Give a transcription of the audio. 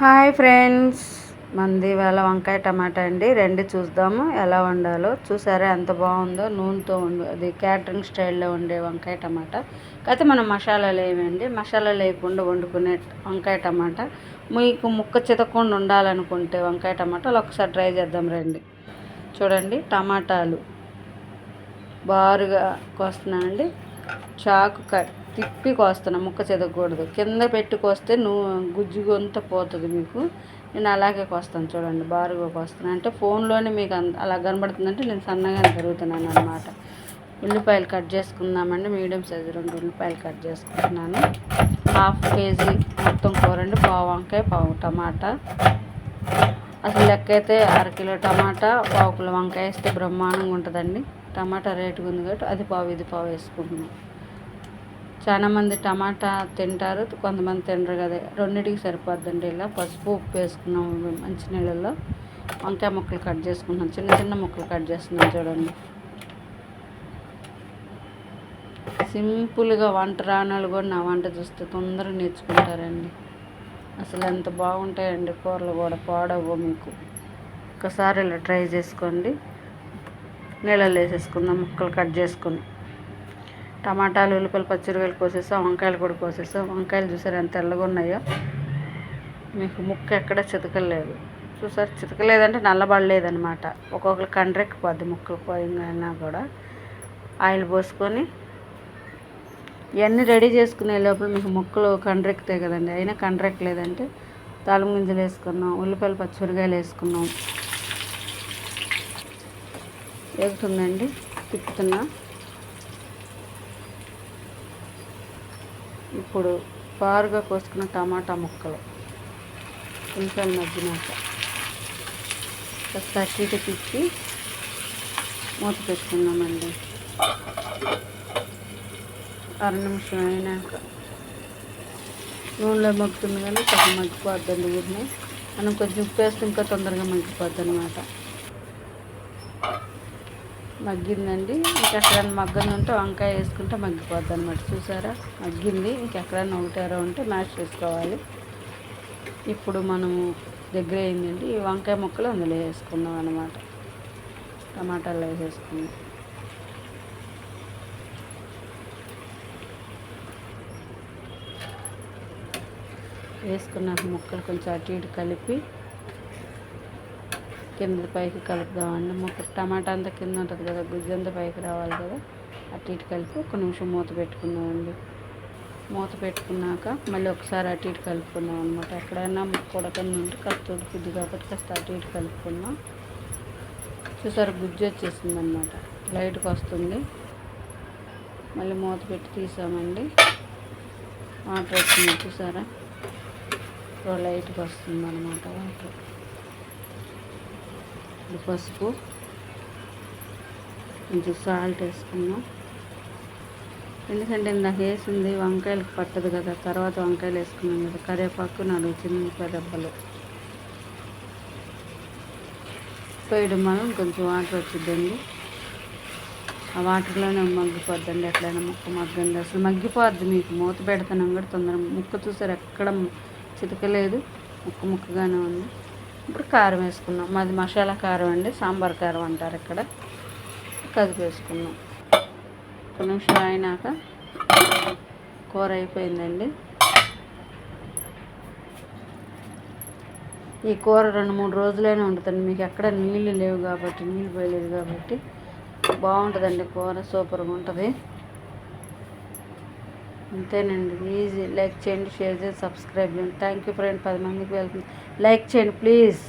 Hi friends. మంది వేళ వంకాయ టమాటా అండి. రెండు చూద్దాము ఎలా వండాలో. చూసారా ఎంత బాగుందో? నూనెతో వండు అది క్యాటరింగ్ స్టైల్లో ఉండే వంకాయ టమాటా. అయితే మనం మసాలాలు వేయండి మసాలా లేకుండా వండుకునే వంకాయ టమాటా. మీకు ముక్క చితకుండా ఉండాలనుకుంటే వంకాయ టమాటాలు ఒకసారి ట్రై చేద్దాం రండి. చూడండి టమాటాలు బారుగా కోస్తున్నానండి. చాకు కట్ తిప్పి కోస్తాను ముక్క చెదకూడదు కింద పెట్టి కోస్తే నువ్వు గుజ్జు గొంత పోతుంది మీకు. నేను అలాగే కోస్తాను చూడండి బారుగా కోస్తాను. అంటే ఫోన్లోనే మీకు అలా కనబడుతుందంటే నేను సన్నగానే జరుగుతున్నాను అనమాట ఉల్లిపాయలు కట్ చేసుకుందామండి. మీడియం సైజు రెండు ఉల్లిపాయలు కట్ చేసుకుంటున్నాను. హాఫ్ కేజీ మొత్తం కూరండి పావు వంకాయ పావు టమాటా. అసలు లెక్క అయితే అరకిలో టమాటా పావు కిలో వంకాయ వేస్తే బ్రహ్మాండంగా ఉంటుందండి. టమాటా రేటుగా ఉంది కాబట్టి అది పావు ఇది పావు వేసుకుంటున్నాం. చాలామంది టమాటా తింటారు కొంతమంది తినరు కదా. రెండింటికి సరిపోద్దండి ఇలా. పసుపు ఉప్పు వేసుకున్నాం మంచి నీళ్ళల్లో. వంకాయ ముక్కలు కట్ చేసుకున్నాం చిన్న చిన్న ముక్కలు కట్ చేస్తున్నాం చూడండి. సింపుల్గా వంట రాణాలు కూడా నా వంట చూస్తే తొందరగా నేర్చుకుంటారండి. అసలు ఎంత బాగుంటాయండి కూరలు కూడా పాడవు మీకు. ఒకసారి ఇలా ట్రై చేసుకోండి. నీళ్ళలో వేసేసుకుందాం ముక్కలు కట్ చేసుకుని. టమాటాలు ఉల్లిపాయలు పచ్చిమిరకాయలు కోసేసాం వంకాయలు కూడా కోసేసాం. వంకాయలు చూసారు ఎంత తెల్లగా ఉన్నాయో? మీకు ముక్క ఎక్కడ చితకలేదు. చూసారు? చితకలేదంటే నల్లబడలేదనమాట ఒక్కొక్కరు కండ్రెక్కిపోద్ది ముక్కలు పోయినా కూడా. ఆయిల్ పోసుకొని ఇవన్నీ రెడీ చేసుకునే లోపల మీకు ముక్కలు కండ్రెక్కుతాయి కదండి. అయినా కండ్రెక్కలేదంటే తాళం గింజలు వేసుకున్నాం ఉల్లిపాయలు పచ్చిమిరకాయలు వేసుకున్నాం. వేగుతుందండి తిప్పుతున్నా. ఇప్పుడు పారుగా కోసుకున్న టమాటా ముక్కలు. ఇంకా మగ్గినాక కాస్త అటు తిప్పి మూత పెట్టుకున్నామండి అర నిమిషం అయినాక నూనెలో మగ్గుతుంది కానీ కొంచెం మగ్గిపోద్దండి ఊరిని. మనం కొంచెం ఉప్పు వేస్తే ఇంకా తొందరగా మగ్గిపోద్ది అనమాట మగ్గిందండి. ఇంకెక్కడైనా మగ్గన ఉంటే వంకాయ వేసుకుంటే మగ్గిపోద్ది అనమాట చూసారా? మగ్గింది. ఇంకెక్కడైనా ఒకటారో ఉంటే మ్యాష్ చేసుకోవాలి. ఇప్పుడు మనము దగ్గర అయిందండి. ఈ వంకాయ ముక్కలు అందులో వేసుకుందాం అనమాట టమాటాలు వేసేసుకుందాం. వేసుకున్నాక ముక్కలు కొంచెం అటు ఇటు కలిపి కింద పైకి కలుపుదామండి మొక్క టమాటా అంతా కింద ఉంటుంది కదా గుజ్జు అంతా పైకి రావాలి కదా. అటు ఇటు కలిపి ఒక నిమిషం మూత పెట్టుకుందామండి. మూత పెట్టుకున్నాక మళ్ళీ ఒకసారి అటు ఇటు కలుపుకుందాం అనమాట ఎక్కడైనా ముక్క ఉడకని ఉంటే కాస్త ఉడుకుద్ది కాబట్టి కాస్త అటు ఇటు కలుపుకుందాం చూసారు గుజ్జు వచ్చేసింది అనమాట లైట్కి వస్తుంది. మళ్ళీ మూత పెట్టి తీసామండి. వాటర్ వచ్చింది చూసారా? లైట్గా వస్తుంది అనమాట వాటర్. పసుపు కొంచెం సాల్ట్ వేసుకున్నాం. ఎందుకంటే ఇందాక వేసింది వంకాయలకు పట్టదు కదా తర్వాత వంకాయలు వేసుకున్నాం కదా కరివేపాకు నాలుగు చిన్న దెబ్బలు. పోయడం మనం కొంచెం వాటర్ వచ్చిద్దండి. ఆ వాటర్లోనే మగ్గిపోద్దండి ఎట్లయినా ముక్క మగ్గండి. అసలు మగ్గిపోద్ది మీకు మూత పెడతాను కూడా తొందరగా. ముక్క చూసారు ఎక్కడ చితకలేదు ముక్క ముక్కగానే ఉంది. ఇప్పుడు కారం వేసుకున్నాం. మాది మసాలా కారం అండి సాంబార్ కారం అంటారు ఇక్కడ. కదిపి వేసుకున్నాం. ఒక నిమిషం అయినాక కూర అయిపోయిందండి. ఈ కూర రెండు మూడు రోజులైనా ఉంటుందండి మీకు ఎక్కడ నీళ్ళు లేవు కాబట్టి నీళ్ళు పోయలేదు కాబట్టి బాగుంటుందండి కూర సూపర్గా ఉంటుంది. అంతేనండి. ఈజీ లైక్ చేయండి షేర్ చేయండి సబ్స్క్రైబ్ చేయండి. థ్యాంక్ యూ ఫ్రెండ్ పది మందికి వెళ్తుంది. లైక్ చేయండి ప్లీజ్